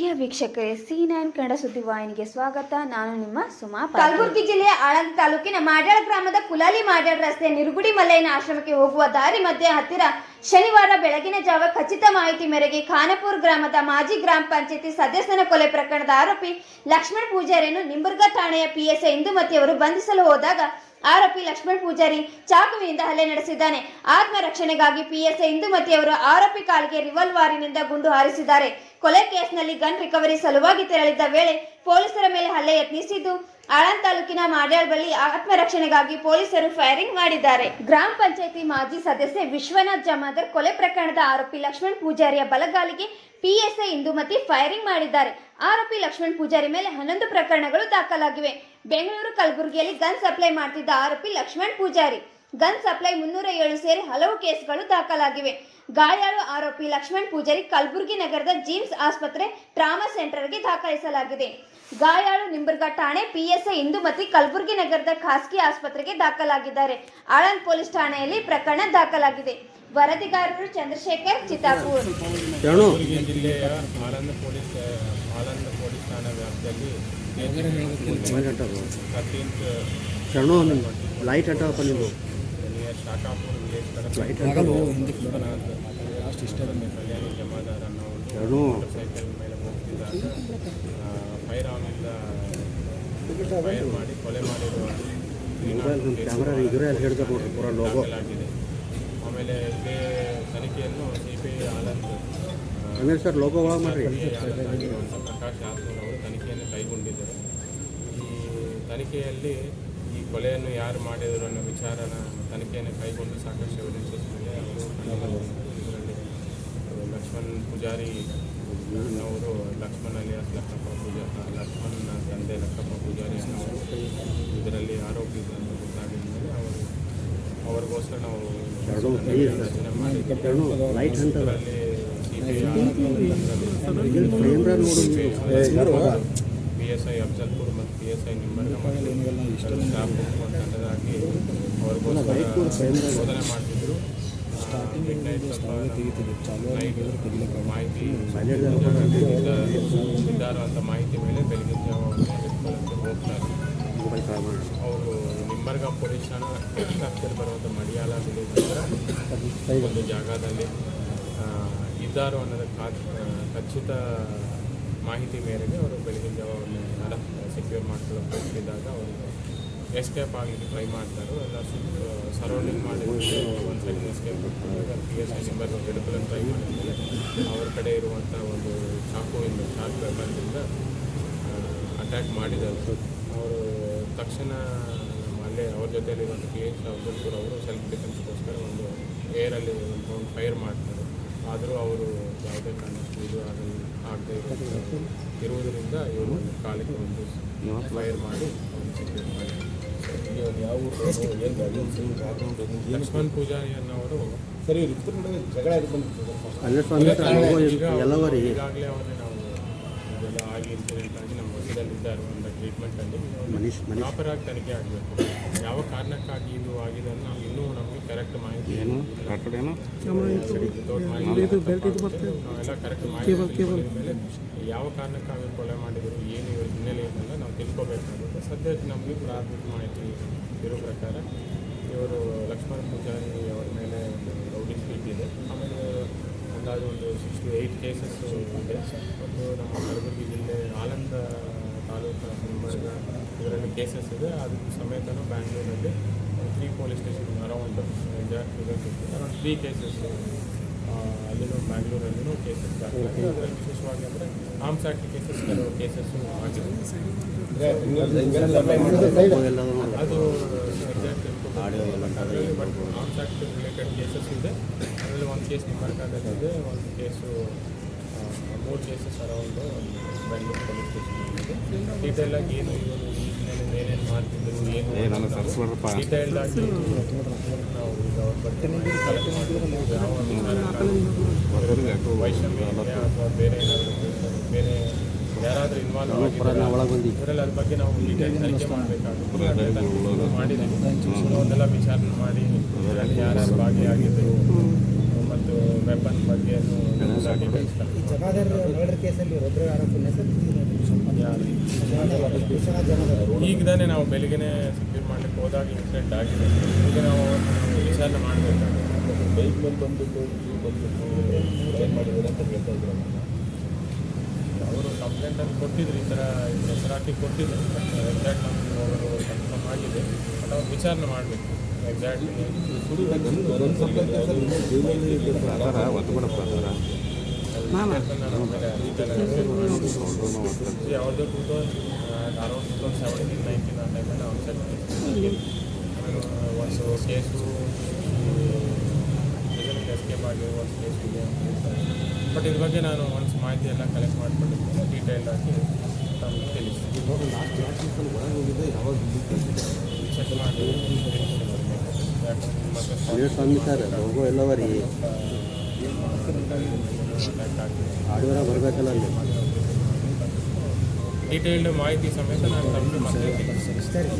ಪ್ರಿಯ ವೀಕ್ಷಕರೇ C nine Kannada ಸುದ್ದಿವಾಹಿನಿಗೆ ಸ್ವಾಗತ. ನಾನು ನಿಮ್ಮ ಸುಮಾ. ಕಲಬುರಗಿ ಜಿಲ್ಲೆಯ ಆಳಂದ ತಾಲೂಕಿನ ಮಾಡ್ಯಾಳ ಗ್ರಾಮದ ಕುಲಾಲಿ ಮಾಡ್ಯಾಳ ರಸ್ತೆ ನಿರ್ಗುಡಿ ಮಲ್ಲಯ್ಯನ ಆಶ್ರಮಕ್ಕೆ ಹೋಗುವ ದಾರಿ ಮಧ್ಯೆ ಹತ್ತಿರ ಶನಿವಾರ ಬೆಳಗಿನ ಜಾವ ಖಚಿತ ಮಾಹಿತಿ ಮೇರೆಗೆ ಖಾನಪುರ ಗ್ರಾಮದ ಮಾಜಿ ಗ್ರಾಮ ಪಂಚಾಯತಿ ಸದಸ್ಯನ ಕೊಲೆ ಪ್ರಕರಣದ ಆರೋಪಿ ಲಕ್ಷ್ಮಣ್ ಪೂಜಾರಿಯನ್ನು ನಿಂಬರ್ಗ ಠಾಣೆಯ ಪಿಎಸ್ಐ ಇಂದುಮತಿಯವರು ಬಂಧಿಸಲು ಹೋದಾಗ ಆರೋಪಿ ಲಕ್ಷ್ಮಣ್ ಪೂಜಾರಿ ಚಾಕುವಿನಿಂದ ಹಲ್ಲೆ ನಡೆಸಿದ್ದಾನೆ. ಆತ್ಮರಕ್ಷಣೆಗಾಗಿ ಪಿಎಸ್ಐ ಇಂದುಮತಿಯವರು ಆರೋಪಿ ಕಾಲಿಗೆ ರಿವಾಲ್ವಾರಿನಿಂದ ಗುಂಡು ಹಾರಿಸಿದ್ದಾರೆ. ಕೊಲೆ ಕೇಸ್ನಲ್ಲಿ ಗನ್ ರಿಕವರಿ ಸಲುವಾಗಿ ತೆರಳಿದ್ದ ವೇಳೆ ಪೊಲೀಸರ ಮೇಲೆ ಹಲ್ಲೆ ಯತ್ನಿಸಿದ್ದು ಆಳಂದ್ ತಾಲೂಕಿನ ಮಾಡ್ಯಾಳ್ ಬಳಿ ಆತ್ಮರಕ್ಷಣೆಗಾಗಿ ಪೊಲೀಸರು ಫೈರಿಂಗ್ ಮಾಡಿದ್ದಾರೆ. ಗ್ರಾಮ ಪಂಚಾಯತಿ ಮಾಜಿ ಸದಸ್ಯೆ ವಿಶ್ವನಾಥ್ ಜಮಾದರ್ ಕೊಲೆ ಪ್ರಕರಣದ ಆರೋಪಿ ಲಕ್ಷ್ಮಣ್ ಪೂಜಾರಿಯ ಬಲಗಾಲಿಗೆ ಪಿಎಸ್ಐ ಇಂದುಮತಿ ಫೈರಿಂಗ್ ಮಾಡಿದ್ದಾರೆ. ಆರೋಪಿ ಲಕ್ಷ್ಮಣ್ ಪೂಜಾರಿ ಮೇಲೆ ಹನ್ನೊಂದು ಪ್ರಕರಣಗಳು ದಾಖಲಾಗಿವೆ. ಬೆಂಗಳೂರು ಕಲಬುರಗಿಯಲ್ಲಿ ಗನ್ ಸಪ್ಲೈ ಮಾಡ್ತಿದ್ದ ಆರೋಪಿ ಲಕ್ಷ್ಮಣ್ ಪೂಜಾರಿ. ಗನ್ ಸಪ್ಲೈ ಮುನ್ನೂರ ಏಳು ಸೇರಿ ಹಲವು ಕೇಸ್ಗಳು ದಾಖಲಾಗಿವೆ. ಗಾಯಾಳು ಆರೋಪಿ ಲಕ್ಷ್ಮಣ್ ಪೂಜಾರಿ ಕಲಬುರಗಿ ನಗರದ ಜಿಮ್ಸ್ ಆಸ್ಪತ್ರೆ ಟ್ರಾಮಾ ಸೆಂಟರ್ಗೆ ದಾಖಲಿಸಲಾಗಿದೆ. ಗಾಯಾಳು ನಿಂಬರ್ಗ ಠಾಣೆ ಪಿಎಸ್ಐ ಇಂದುಮತಿ ಕಲಬುರಗಿ ನಗರದ ಖಾಸಗಿ ಆಸ್ಪತ್ರೆಗೆ ದಾಖಲಾಗಿದ್ದಾರೆ. ಆಳಂದ್ ಪೊಲೀಸ್ ಠಾಣೆಯಲ್ಲಿ ಪ್ರಕರಣ ದಾಖಲಾಗಿದೆ. ವರದಿಗಾರರು ಚಂದ್ರಶೇಖರ್ ಚಿತ್ತಾಪೂರ್. ಜಿಲ್ಲೆಯ ಆಳಂದ ಪೊಲೀಸ್ ಆಳಂದ ಠಾಣಾ ವ್ಯಾಪ್ತಿಯಲ್ಲಿ ಲೈಟ್ ಶಾಖಾಪುರ್ ಲಾಸ್ಟ್ ಕಲ್ಯಾಣಿ ಜಮಾದಾರ್ ಮೋಟರ್ ಸೈಕಲ್ ಮೇಲೆ ಹೋಗ್ತಿದ್ದಾಗ ಫೈರ್ ಆನಿಂದ ಫೈರ್ ಮಾಡಿ ಕೊಲೆ ಮಾಡಿರುವ ಮೊಬೈಲ್ ನಮ್ಮ ಕ್ಯಾಮ್ರಾ ಇದ್ರೆ ಅಲ್ಲಿ ಹಿಡ್ತಾರೆ ನೋಡ್ರಿ ಪೂರ ಲೋಗೋ ದಾಖಲಾಗಿದೆ ಆಮೇಲೆ ತನಿಖೆಯನ್ನು ಸಿ ಪಿ ಐ ಸರ್ ಲೋಗೋ ಮಾಡ್ರಿ ಪ್ರಕಾಶ್ ಯಾದವ್ ಅವರು ತನಿಖೆಯನ್ನು ಕೈಗೊಂಡಿದ್ದರು ಈ ತನಿಖೆಯಲ್ಲಿ ಈ ಕೊಲೆಯನ್ನು ಯಾರು ಮಾಡಿದರು ಅನ್ನೋ ವಿಚಾರನ ತನಿಖೆಯನ್ನು ಕೈಗೊಂಡು ಸಾಕಷ್ಟು ಅವರು ಇದರಲ್ಲಿ ಲಕ್ಷ್ಮಣ್ ಪೂಜಾರಿ ಅವರು ಲಕ್ಷ್ಮಣ್ ಅಲಿಯಾಸ್ ಲಕ್ಕಪ್ಪ ಪೂಜಾ ಲಕ್ಷ್ಮಣ್ ತಂದೆ ಲಕ್ಕಪ್ಪ ಪೂಜಾರಿ ಅವರು ಇದರಲ್ಲಿ ಆರೋಪಿ ಅಂತ ಗೊತ್ತಾಗಿದ ಮೇಲೆ ಅವರು ಅವ್ರಿಗೋಸ್ಕರ ನಾವು ಶರಣು ಪ್ಲೀಸ್ ರಚನೆ ಪಿ ಎಸ್ ಐ ಅಫ್ಜಲ್ಪುರ್ ಮತ್ತು P S I Nimbarga staff ತಂಡದಾಗಿ ಅವ್ರಿಗೋಸ್ಕರ ಶೋಧನೆ ಮಾಡ್ತಿದ್ರು ಮಾಹಿತಿ ಇದ್ದಾರೋ ಅಂತ ಮಾಹಿತಿ ಮೇಲೆ ಬೆಳಗ್ಗೆ ಜಾವ ಹೋಗ್ತಾರೆ ಅವರು ನಿಂಬರ್ಗ ಪೊಲೀಸ್ ಠಾಣಾ ಹತ್ತಿರ ಬರುವಂಥ ಮಡಿಯಾಲ ವಿಲೇಜ್ ಹತ್ರ ಒಂದು ಜಾಗದಲ್ಲಿ ಇದ್ದಾರೋ ಅನ್ನೋದಕ್ಕೆ ಖಚಿತ ಮಾಹಿತಿ ಮೇರೆಗೆ ಅವರು ಬೆಳಗಿನ ಜಾವ ಒಂದು ಸೆಕ್ಯೂರ್ ಮಾಡ್ಕೊಳ್ಳೋಕೆ ಹೋಗ್ತಿದ್ದಾಗ ಅವರು ಎಸ್ಕೇಪ್ ಆಗಲಿಕ್ಕೆ ಟ್ರೈ ಮಾಡ್ತಾರೆ. ಎಲ್ಲ ಸರೌಂಡಿಂಗ್ ಮಾಡಿ ಒಂದು side escape P S I ಸಿಂಬರ್ ಹಿಡ್ಕೊಳ್ಳೋಕೆ ಟ್ರೈ ಮಾಡಿದ್ಮೇಲೆ ಅವ್ರ ಕಡೆ ಇರುವಂಥ ಒಂದು ಚಾಕುವಿಂದ ಶಾರ್ಪ್ ವೆಪನ್ನಿಂದ ಅಟ್ಯಾಕ್ ಮಾಡಿದರು ಅವರು ತಕ್ಷಣ ಅಲ್ಲೇ ಅವ್ರ ಒಂದು ಪಿ ಎಚ್ ಅಬ್ದುಲ್ಪುರ್ ಅವರು ಸೆಲ್ಫ್ ಡಿಫೆನ್ಸ್ಗೋಸ್ಕರ ಒಂದು ಏರಲ್ಲಿ ಒಂದು ಫೈರ್ ಮಾಡ್ತಾರೆ. ಆದರೂ ಅವರು ಯಾವುದೇ ಕಾರಣಕ್ಕೂ ಆಗದೆ ಇರುವುದರಿಂದ ಇವರು ಒಂದು ಕಾಲಿಗೆ ಒಂದು ಫೈರ್ ಮಾಡಿ ಲಕ್ಷ್ಮಣ್ ಪೂಜಾರಿ ಅನ್ನೋರು ಸರಿ ಜಗಳ ಈಗಾಗಲೇ ಅವ್ರನ್ನ ನಾವು ಇದೆಲ್ಲ ಆಗಿ ಇನ್ಸಿಡೆಂಟ್ ಆಗಿ ನಮ್ಮ ವಶದಲ್ಲಿದ್ದಾರೆ ಒಂದು ಟ್ರೀಟ್ಮೆಂಟಲ್ಲಿ ಮನೀಶ್ ಮನೀಶ್. ಪ್ರಾಪರ್ ಆಗಿ ತನಿಖೆ ಆಗಬೇಕು. ಯಾವ ಕಾರಣಕ್ಕಾಗಿ ಇದು ಆಗಿದೆ ಅಂತ ಕರೆಕ್ಟ್ ಮಾಹಿತಿ ಏನು? ಕಟ್ಟಡ ಏನು? ಇದು ಮಾಹಿತಿ ನಾವೆಲ್ಲ ಕರೆಕ್ಟ್ ಮಾಹಿತಿ ತಿಳ್ಕೊಂಡಿದ ಮೇಲೆ ಯಾವ ಕಾರಣಕ್ಕಾಗಿ ಕೊಲೆ ಮಾಡಿದರು ಏನು ಇವ್ರ ಹಿನ್ನೆಲೆ ಏನೆಲ್ಲ ನಾವು ತಿಳ್ಕೊಬೇಕಾಗುತ್ತೆ. ಸದ್ಯಕ್ಕೆ ನಮಗೆ ಪ್ರಾಥಮಿಕ ಮಾಹಿತಿ ಇರೋ ಪ್ರಕಾರ ಇವರು ಲಕ್ಷ್ಮಣ ಪೂಜಾರಿ ಅವರ ಮೇಲೆ ಒಂದು ರೌಡಿ ಶೀಟ್ ಇದೆ. ಆಮೇಲೆ ಅಂದಾಜು ಒಂದು ಸಿಕ್ಸ್ ಟು ಏಯ್ಟ್ ಕೇಸಸ್ ಇದೆ. ಒಂದು ನಮ್ಮ ಕಲಬುರಗಿ ಜಿಲ್ಲೆ ಆನಂದ ತಾಲೂಕು ನಿಂಬರ್ಗ ಇದರಲ್ಲಿ ಕೇಸಸ್ ಇದೆ. ಅದಕ್ಕೆ ಸಮೇತನೂ ಬ್ಯಾಂಗ್ಳೂರಲ್ಲಿ three police station around exact around three cases ಅಲ್ಲಿನೂ ಬ್ಯಾಂಗ್ಳೂರಲ್ಲಿನೂ ಕೇಸಸ್ ವಿಶೇಷವಾಗಿ ಅಂದರೆ ಆರ್ಮ್ಸ್ ಆ್ಯಕ್ಟ್ ಕೇಸಸ್ ಕೆಲವು ಕೇಸಸ್ಸು ಆಗಿದೆ. ಅದು ಎಕ್ಸಾಕ್ಟ್ ಅದರಲ್ಲಿ but arms act related cases ಇದೆ. ಅದರಲ್ಲಿ ಒಂದು ಕೇಸ್ ನಿಮ್ಮರ್ಕಾಗತ್ತಿದೆ ಒಂದು ಕೇಸು ಮೂರು cases around Bengaluru police station ಇದೆ. ಇದೆಲ್ಲ ಆಗಿ ಏನು ಇವರು ಈ ಹಿನ್ನೆಲೆ ಏನೇನು ಮಾಡ್ತಿದ್ರು ಏನು ಡೀಟೇಲ್ಡ್ ಆಗಿ ನಾವು ಯಾವ ವೈಷಮ್ಯ ಅಥವಾ ಬೇರೆ ಏನಾದರೂ ಬೇರೆ ಯಾರಾದರೂ ಇನ್ವಾಲ್ವ್ ಆಗಿದ್ದಾರೆ ಇವರೆಲ್ಲ ಅದ್ರ ಬಗ್ಗೆ ನಾವು ಡೀಟೇಲ್ ತನಿಖೆ ಮಾಡಬೇಕಾಗುತ್ತೆ ಮಾಡಿದ್ದೀವಿ ಅವನ್ನೆಲ್ಲ ವಿಚಾರಣೆ ಮಾಡಿ ಇದರಲ್ಲಿ ಮತ್ತು ವೆಪನ್ ಬಗ್ಗೆ ಈಗ ತಾನೇ ನಾವು ಬೆಳಿಗ್ಗೆ ಸಬ್ಮಿಟ್ ಮಾಡ್ಲಿಕ್ಕೆ ಹೋದಾಗ ಇನ್ಸಿಡೆಂಟ್ ಆಗಿದೆ. ಈಗ ನಾವು ವಿಚಾರಣೆ ಮಾಡಬೇಕಾಗುತ್ತೆ ಬೈಕ್ ಮೇಲೆ ಬಂದ್ಬಿಟ್ಟು ಬಂದ್ಬಿಟ್ಟು ಏನು ಮಾಡಿದ್ದಾರೆ ಅಂತ ಹೇಳ್ತಾ ಇದ್ರು. ಅವರು ಕಂಪ್ಲೇಂಟನ್ನು ಕೊಟ್ಟಿದ್ರು ಈ ಥರ ಹೆಸರಾಟಿ ಕೊಟ್ಟಿದ್ರು. ಎಕ್ಸಾಕ್ಟ್ ನಮಗೆ ಅವರು ಕನ್ಫರ್ಮ್ ಆಗಿದೆ. ಬಟ್ ಅವ್ರು ವಿಚಾರಣೆ ಮಾಡಬೇಕು. ಎಕ್ಸಾಕ್ಟ್ಲಿ ಈ two thousand around two thousand seventeen nineteen ಆ ಟೈಮಲ್ಲಿ ಅವ್ನು ಸೆಟ್ ಆಮೇಲೆ ಒಂದು ಕೇಸು ಎಸ್ಕೇಪ್ ಆಗಿ ಒಂದು ಕೇಸ್ ಇದೆ ಅಂತ ಹೇಳ್ತಾರೆ. ಬಟ್ ಇದ್ರ ಬಗ್ಗೆ ನಾನು ಒಂದು ಮಾಹಿತಿ ಎಲ್ಲ ಕಲೆಕ್ಟ್ ಮಾಡಿಕೊಂಡಿದ್ದೀನಿ ಡೀಟೇಲ್ ಆಗಿ ತಮಗೆ ತಿಳಿಸ್ತೀನಿ ಲಾಸ್ಟ್ ಲಾಸ್ಟ್ ಒಳಗೆ ಹೋಗಿದ್ದೆ ಯಾವಾಗ ಚೆಕ್ ಮಾಡಿ ಮತ್ತೆ ಎಲ್ಲವರಿ? ಅಟ್ಯಾಕ್ ಆಗಿದೆ ಬರಬೇಕಲ್ಲ ಅಲ್ಲಿ. ಡೀಟೇಲ್ಡ್ ಮಾಹಿತಿ ಸಮೇತ ನಾನು ತಮಗೆ ಮತ್ತೆ ತಿಳಿಸ್ತೀನಿ ಸರಿ